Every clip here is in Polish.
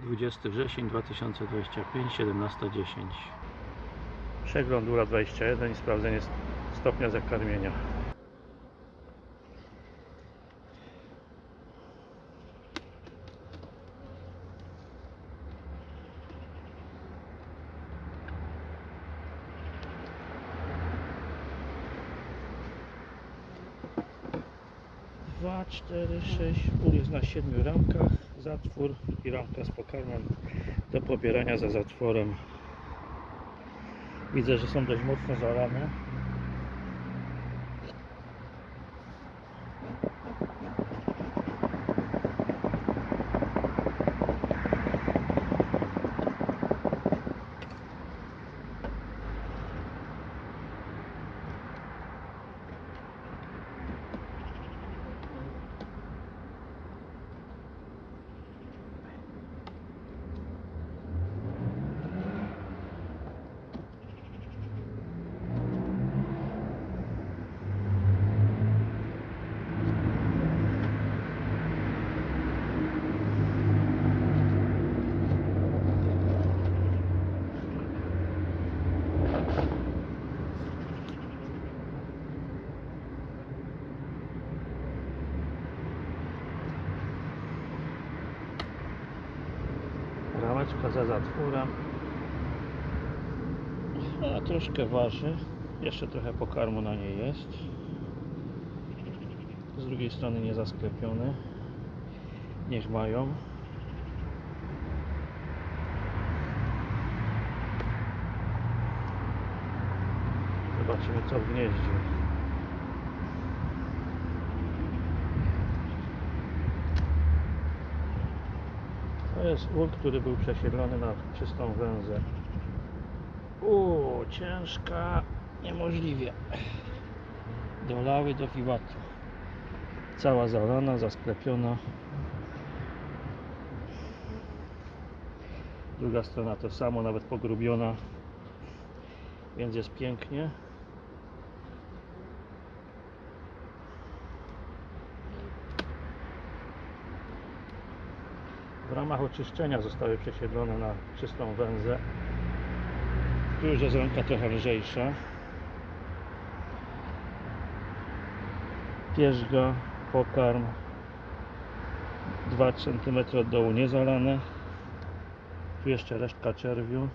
20 wrzesień 2025, 17.10 Przegląd URA 21 i sprawdzenie stopnia zakarmienia. Dwa, cztery, sześć, ul jest na siedmiu ramkach, zatwór i ramka z pokarmem do pobierania za zatworem. Widzę, że są dość mocno zalane. Rameczka za zatworem. A troszkę waży. Jeszcze trochę pokarmu na niej jest. Z drugiej strony nie zasklepiony. Niech mają. Zobaczymy co w gnieździe. Jest ul, który był przesiedlony na czystą węzę. Uuu, ciężka, niemożliwie. Dolały do wiwatu. Cała zalana, zasklepiona. Druga strona to samo, nawet pogrubiona. Więc jest pięknie. Ramach oczyszczenia zostały przesiedlone na czystą węzę. Tu już jest ręka trochę lżejsza. Pierzga, pokarm 2 cm od dołu niezalane. Tu jeszcze resztka czerwiu.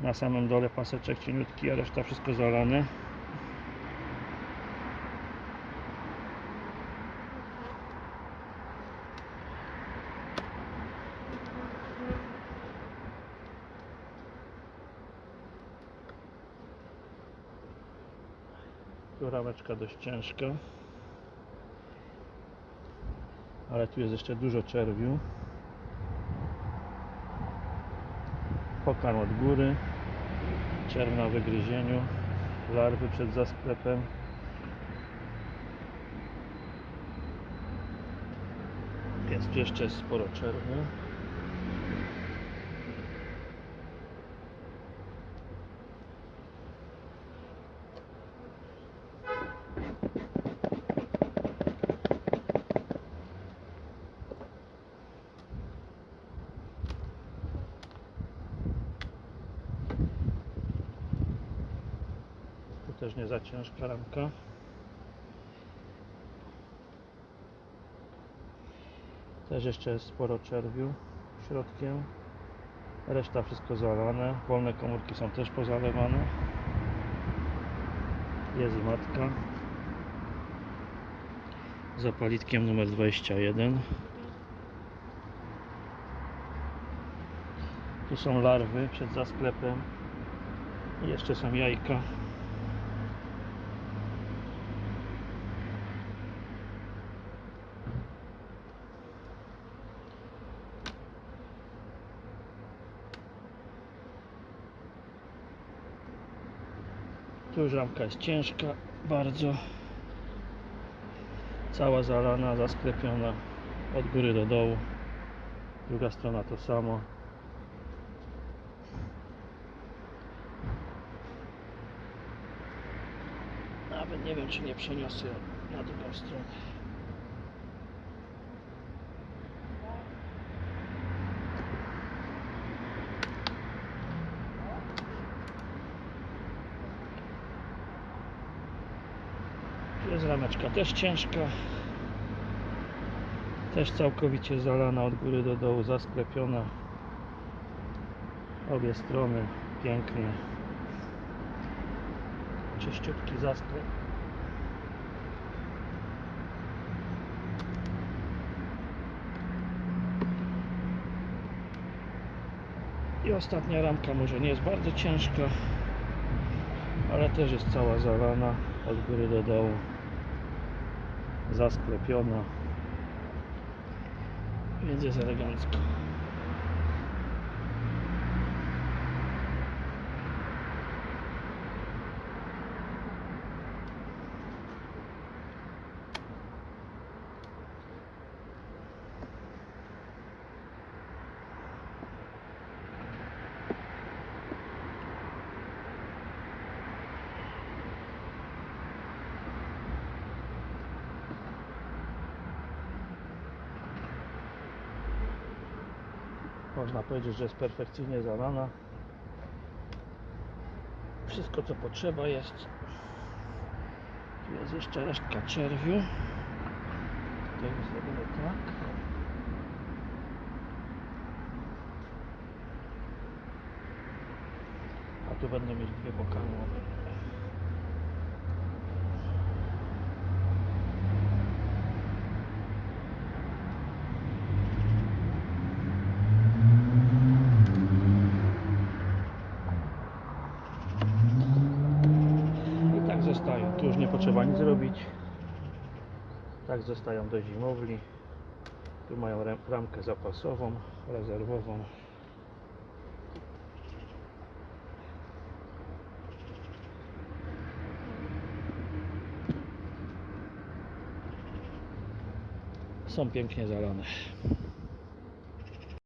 Na samym dole paseczek cieniutki, a reszta wszystko zalane. Rameczka dość ciężka. Ale tu jest jeszcze dużo czerwiu. Pokarm od góry. Czerw na wygryzieniu. Larwy przed zasklepem. Jest tu jeszcze sporo czerwiu. Też nie za ciężka ramka. Też jeszcze jest sporo czerwiu środkiem. Reszta wszystko zalane. Wolne komórki są też pozalewane. Jest matka. Zapalitkiem numer 21. Tu są larwy przed zasklepem. I jeszcze są jajka. Tu ramka jest ciężka, bardzo. Cała zalana, zasklepiona od góry do dołu. Druga strona to samo. Nawet nie wiem, czy nie przeniosę na drugą stronę. Rameczka też ciężka. Też całkowicie zalana od góry do dołu, zasklepiona. Obie strony pięknie. Czyściutki zasklep. I ostatnia ramka może nie jest bardzo ciężka, ale też jest cała zalana od góry do dołu. Zasklepiona. Więc jest elegancko. Można powiedzieć, że jest perfekcyjnie zalana. Wszystko co potrzeba jest. Tu jest jeszcze resztka czerwiu. Tutaj zrobimy tak. A tu będę mieć dwie pokarmowe. I tak zostają. Tu już nie potrzeba nic robić. Tak zostają do zimowli. Tu mają ram- ramkę zapasową, rezerwową. Są pięknie zalane.